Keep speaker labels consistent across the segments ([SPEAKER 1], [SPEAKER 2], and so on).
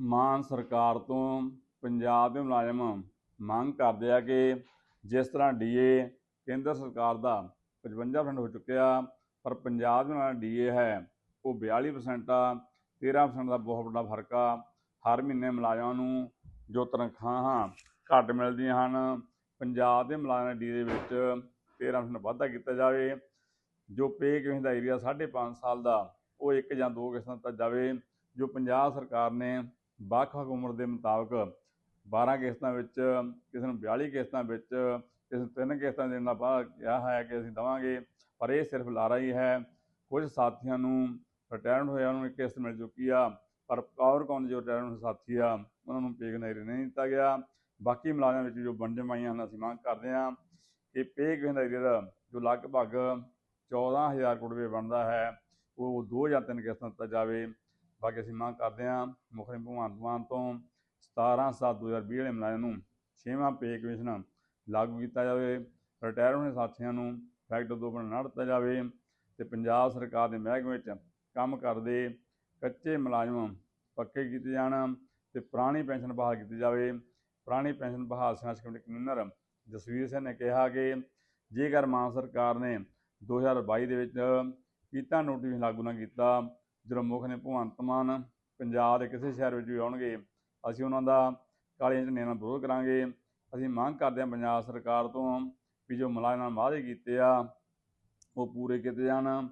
[SPEAKER 1] ਮਾਨ ਸਰਕਾਰ ਤੋਂ ਪੰਜਾਬ ਦੇ ਮੁਲਾਜ਼ਮ ਮੰਗ ਕਰਦੇ ਆ ਕਿ ਜਿਸ ਤਰ੍ਹਾਂ ਡੀਏ ਕੇਂਦਰ ਸਰਕਾਰ ਦਾ 55% ਹੋ ਚੁੱਕਿਆ, ਪਰ ਪੰਜਾਬ ਦੇ ਨਾਲ ਡੀਏ ਹੈ, ਉਹ 42% ਆ 13% ਦਾ ਬਹੁਤ ਵੱਡਾ ਫ਼ਰਕ ਆ। ਹਰ ਮਹੀਨੇ ਮੁਲਾਜ਼ਮਾਂ ਨੂੰ ਜੋ ਤਨਖਾਹਾਂ ਘੱਟ ਮਿਲਦੀਆਂ ਹਨ, ਪੰਜਾਬ ਦੇ ਮੁਲਾਜ਼ਮਾਂ ਡੀ ਦੇ ਵਿੱਚ 13% ਵਾਧਾ ਕੀਤਾ ਜਾਵੇ। ਜੋ ਪੇ ਕਿਵੇਂ ਦਾ ਏਰੀਆ 5.5 ਸਾਲ ਦਾ, ਉਹ ਇੱਕ ਜਾਂ ਦੋ ਕਿਸ਼ਤਾਂ ਤੱਕ ਜਾਵੇ। ਜੋ ਪੰਜਾਬ ਸਰਕਾਰ ਨੇ ਵੱਖ-ਵੱਖ ਉਮਰ ਦੇ ਮੁਤਾਬਕ 12 ਕਿਸ਼ਤਾਂ ਵਿੱਚ, ਕਿਸੇ ਨੂੰ 42 ਕਿਸ਼ਤਾਂ ਵਿੱਚ, ਕਿਸੇ ਨੂੰ ਤਿੰਨ ਕਿਸ਼ਤਾਂ ਦੇਣ ਦਾ ਬਾਅਦ ਕਿਹਾ ਹੈ ਕਿ ਅਸੀਂ ਦੇਵਾਂਗੇ, ਪਰ ਇਹ ਸਿਰਫ ਲਾਰਾ ਹੀ ਹੈ। ਕੁਝ ਸਾਥੀਆਂ ਨੂੰ ਰਿਟਾਇਰਡ ਹੋਇਆ, ਉਹਨਾਂ ਨੂੰ ਇੱਕ ਕਿਸ਼ਤ ਮਿਲ ਚੁੱਕੀ ਆ, ਪਰ ਪਾਵਰ ਕੌਨ ਜੋ ਰਿਟਾਇਰਡ ਸਾਥੀ ਆ, ਉਹਨਾਂ ਨੂੰ ਪੇ ਗਨੇਰੇ ਨਹੀਂ ਦਿੱਤਾ ਗਿਆ। ਬਾਕੀ ਮੁਲਾਜ਼ਮਾਂ ਵਿੱਚ ਜੋ ਵੰਡਮ ਆਈਆਂ ਹਨ, ਅਸੀਂ ਮੰਗ ਕਰਦੇ ਹਾਂ ਕਿ ਪੇ ਗਨੇਰੇ ਦਾ ਜੋ ਲਗਭਗ 14000 ਕਰੋੜ ਰੁਪਏ ਬਣਦਾ ਹੈ, ਉਹ ਦੋ ਜਾਂ ਤਿੰਨ ਕਿਸ਼ਤਾਂ ਦਿੱਤਾ ਜਾਵੇ। ਬਾਕੀ ਅਸੀਂ ਮੰਗ ਕਰਦੇ ਹਾਂ ਮੁੱਖ ਮੰਤਰੀ ਭਗਵੰਤ ਮਾਨ ਤੋਂ 17 7 2020 ਵਾਲੇ ਮੁਲਾਜ਼ਮਾਂ ਨੂੰ ਛੇਵਾਂ ਪੇ ਕਮਿਸ਼ਨ ਲਾਗੂ ਕੀਤਾ ਜਾਵੇ ਰਿਟਾਇਰ ਹੋਏ ਸਾਥੀਆਂ ਨੂੰ ਫੈਕਟਰ ਦੋ ਬਣਾ ਦਿੱਤਾ ਜਾਵੇ ਤੇ ਪੰਜਾਬ ਸਰਕਾਰ ਦੇ ਮਹਿਕਮੇ ਵਿੱਚ ਕੰਮ ਕਰਦੇ ਕੱਚੇ ਮੁਲਾਜ਼ਮ ਪੱਕੇ ਕੀਤੇ ਜਾਣ ਤੇ ਪੁਰਾਣੀ ਪੈਨਸ਼ਨ ਬਹਾਲ ਕੀਤੀ ਜਾਵੇ। ਪੁਰਾਣੀ ਪੈਨਸ਼ਨ ਬਹਾਲ ਸੰਘਰਸ਼ ਕਮੇਟੀ ਕਨਵੀਨਰ ਜਸਵੀਰ ਸਿੰਘ ਨੇ ਕਿਹਾ ਕਿ ਜੇਕਰ ਮਾਨ ਸਰਕਾਰ ਨੇ 2022 ਦੇ ਵਿੱਚ ਕੀਤਾ ਨੋਟਿਸ ਲਾਗੂ ਨਾ ਕੀਤਾ ਜਦੋਂ ਮੁੱਖ ਨੇ ਭਗਵੰਤ ਮਾਨ ਪੰਜਾਬ ਦੇ ਕਿਸੇ ਸ਼ਹਿਰ ਵਿੱਚ ਵੀ ਆਉਣਗੇ, ਅਸੀਂ ਉਹਨਾਂ ਦਾ ਕਾਲੀਆਂ ਝੰਡੇ ਨਾਲ ਵਿਰੋਧ ਕਰਾਂਗੇ। ਅਸੀਂ ਮੰਗ ਕਰਦੇ ਹਾਂ ਪੰਜਾਬ ਸਰਕਾਰ ਤੋਂ ਵੀ ਜੋ ਮੁਲਾਜ਼ਮਾਂ ਨਾਲ ਵਾਅਦੇ ਕੀਤੇ ਆ, ਉਹ ਪੂਰੇ ਕੀਤੇ ਜਾਣ,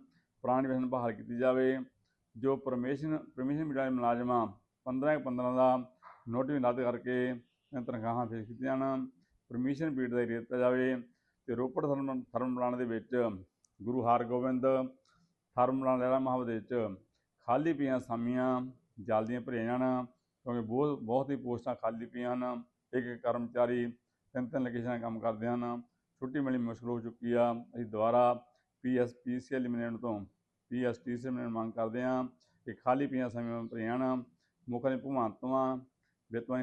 [SPEAKER 1] ਪੁਰਾਣੀ ਪੈਨਸ਼ਨ ਬਹਾਲ ਕੀਤੀ ਜਾਵੇ। ਜੋ ਪਰਮਿਸ਼ਨ ਪਰਮਿਸ਼ਨ ਮਿਲੇ ਮੁਲਾਜ਼ਮਾਂ 15 15 ਦਾ ਨੋਟਿਸ ਰੱਦ ਕਰਕੇ ਤਨਖਾਹਾਂ ਫੇਸ ਕੀਤੀਆਂ ਜਾਣ ਪਰਮਿਸ਼ਨ ਪੀਰੀਅਡ ਦਾ ਦਿੱਤਾ ਜਾਵੇ ਤੇ ਰੋਪੜ ਥਰਮ ਪਲਾਂਟ ਦੇ ਵਿੱਚ ਗੁਰੂ ਹਰਗੋਬਿੰਦ, ਥਰਮ ਪਲਾਨ ਲੈਲਾ ਮਹਾਵ ਵਿੱਚ ਖਾਲੀ ਪਈਆਂ ਸਾਮੀਆਂ ਜਲਦੀਆਂ ਭਰੇ ਜਾਣ ਕਿਉਂਕਿ ਬਹੁਤ ਬਹੁਤ ਹੀ ਪੋਸਟਾਂ ਖਾਲੀ ਪਈਆਂ ਹਨ। ਇੱਕ ਇੱਕ ਕਰਮਚਾਰੀ ਤਿੰਨ ਤਿੰਨ ਲੋਕੇਸ਼ਨਾਂ ਕੰਮ ਕਰਦੇ ਹਨ। ਛੁੱਟੀ ਮਿਲਣੀ ਮੁਸ਼ਕਲ ਹੋ ਚੁੱਕੀ ਆ। ਅਸੀਂ ਦੁਬਾਰਾ ਪੀਐਸ ਪੀਸੀਐਲ ਲਿਮਿਟਡ ਤੋਂ ਪੀਐਸਟੀਸੀ ਲਿਮਿਟਡ ਮੰਗ ਕਰਦੇ ਹਾਂ ਕਿ ਖਾਲੀ ਪਈਆਂ ਸਮੇਂ ਭਰੇ ਜਾਣ ਮੁੱਖ ਨੇ ਭਗਵੰਤ ਮਾਨ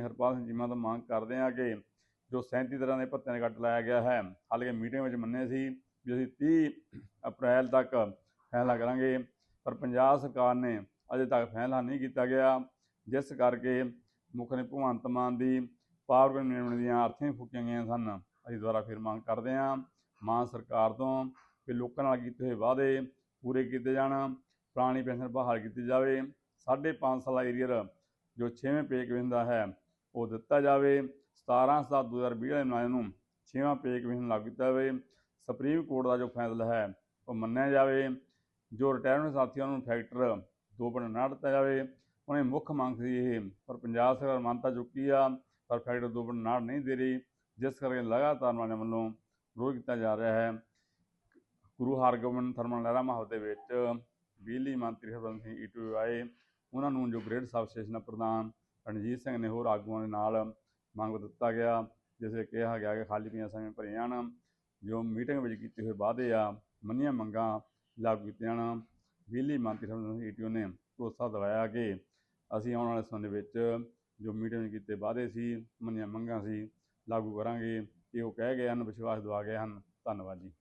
[SPEAKER 1] ਹਰਪਾਲ ਸਿੰਘ ਚੀਮਾ ਤੋਂ ਮੰਗ ਕਰਦੇ ਹਾਂ ਕਿ ਜੋ 37 ਤਰ੍ਹਾਂ ਦੇ ਭੱਤਿਆਂ ਦਾ ਕੱਟ ਲਾਇਆ ਗਿਆ ਹੈ, ਹਾਲਾਂਕਿ ਮੀਟਿੰਗ ਵਿੱਚ ਮੰਨੇ ਸੀ ਵੀ ਅਸੀਂ 30 ਅਪ੍ਰੈਲ ਤੱਕ ਫੈਸਲਾ ਕਰਾਂਗੇ। ਪਰ ਪੰਜਾਬ ਸਰਕਾਰ ਨੇ ਅਜੇ ਤੱਕ ਫੈਸਲਾ ਨਹੀਂ ਕੀਤਾ ਗਿਆ, ਜਿਸ ਕਰਕੇ ਮੁੱਖ ਨੇ ਭਗਵੰਤ ਮਾਨ ਦੀ ਪਾਵਰ ਕਮਿਸ਼ਨ ਦੀਆਂ ਅਰਥੀਆਂ ਫੂਕੀਆਂ ਗਈਆਂ ਸਨ। ਅਸੀਂ ਦੁਬਾਰਾ ਫਿਰ ਮੰਗ ਕਰਦੇ ਹਾਂ, ਮਾਨ ਸਰਕਾਰ ਤੋਂ ਕਿ ਲੋਕਾਂ ਨਾਲ ਕੀਤੇ ਹੋਏ ਵਾਅਦੇ ਪੂਰੇ ਕੀਤੇ ਜਾਣ, ਪੁਰਾਣੀ ਪੈਨਸ਼ਨ ਬਹਾਲ ਕੀਤੀ ਜਾਵੇ। 5.5 ਸਾਲਾ ਏਰੀਅਰ ਜੋ 6ਵੇਂ ਪੇ ਕਮਿਸ਼ਨ ਦਾ ਹੈ, ਉਹ ਦਿੱਤਾ ਜਾਵੇ। 17 7 2020 ਦੇ ਮੁਲਾਜ਼ਮ ਨੂੰ 6ਵਾਂ ਪੇ ਕਮਿਸ਼ਨ ਲਾਗੂ ਕੀਤਾ ਜਾਵੇ। ਸੁਪਰੀਮ ਕੋਰਟ ਦਾ ਜੋ ਫੈਸਲਾ ਹੈ, ਉਹ ਮੰਨਿਆ ਜਾਵੇ। ਜੋ ਰਿਟਾਇਰਮੈਂਟ ਸਾਥੀਆਂ ਨੂੰ ਫੈਕਟਰ ਦੋ ਬਣਾ ਨਾ ਦਿੱਤਾ ਜਾਵੇ, ਉਹਨੇ ਮੁੱਖ ਮੰਗ ਸੀ ਇਹ, ਪਰ ਪੰਜਾਬ ਸਰਕਾਰ ਮੰਨਤਾ ਚੁੱਕੀ ਆ, ਪਰ ਫੈਕਟਰ ਦੋ ਬਣਾ ਨਾੜ ਨਹੀਂ ਦੇ ਰਹੀ, ਜਿਸ ਕਰਕੇ ਲਗਾਤਾਰ ਮੁਲਾਜ਼ਮਾਂ ਵੱਲੋਂ ਵਿਰੋਧ ਕੀਤਾ ਜਾ ਰਿਹਾ ਹੈ। ਗੁਰੂ ਹਰਗੋਬਿੰਦ ਥਰਮਲ ਲਹਿਰਾ ਮਹੱਲ ਦੇ ਵਿੱਚ ਬਿਜਲੀ ਮੰਤਰੀ ਹਰਬੰਸ ਸਿੰਘ ਈਟੂ ਆਏ, ਉਹਨਾਂ ਨੂੰ ਜੋ ਗ੍ਰੇਡ ਸਬ ਸਟੇਸ਼ਨ ਪ੍ਰਧਾਨ ਰਣਜੀਤ ਸਿੰਘ ਨੇ ਹੋਰ ਆਗੂਆਂ ਦੇ ਨਾਲ ਮੰਗ ਦਿੱਤਾ ਗਿਆ, ਜਿਸੇ ਕਿਹਾ ਗਿਆ ਕਿ ਖਾਲੀ ਪਈਆਂ ਸਮੇਂ ਭਰੇ ਜਾਣ ਜੋ ਮੀਟਿੰਗ ਵਿੱਚ ਕੀਤੇ ਹੋਏ ਵਾਅਦੇ ਆ, ਮੰਨੀਆਂ ਮੰਗਾਂ ਲਾਗੂ ਕੀਤੇ ਜਾਣ ਬਿਜਲੀ ਮੰਤਰੀ ਹਰਬੰਸ ਸਿੰਘ ਈਟੂ ਨੇ ਭਰੋਸਾ ਦਿਵਾਇਆ ਕਿ ਅਸੀਂ ਆਉਣ ਵਾਲੇ ਸਮੇਂ ਵਿੱਚ ਜੋ ਮੀਟਿੰਗ ਕੀਤੇ ਵਾਅਦੇ ਸੀ, ਮੰਨੀਆਂ ਮੰਗਾਂ ਸੀ, ਲਾਗੂ ਕਰਾਂਗੇ। ਇਹ ਉਹ ਕਹਿ ਗਏ ਹਨ, ਵਿਸ਼ਵਾਸ ਦਿਵਾ ਗਏ ਹਨ। ਧੰਨਵਾਦ ਜੀ।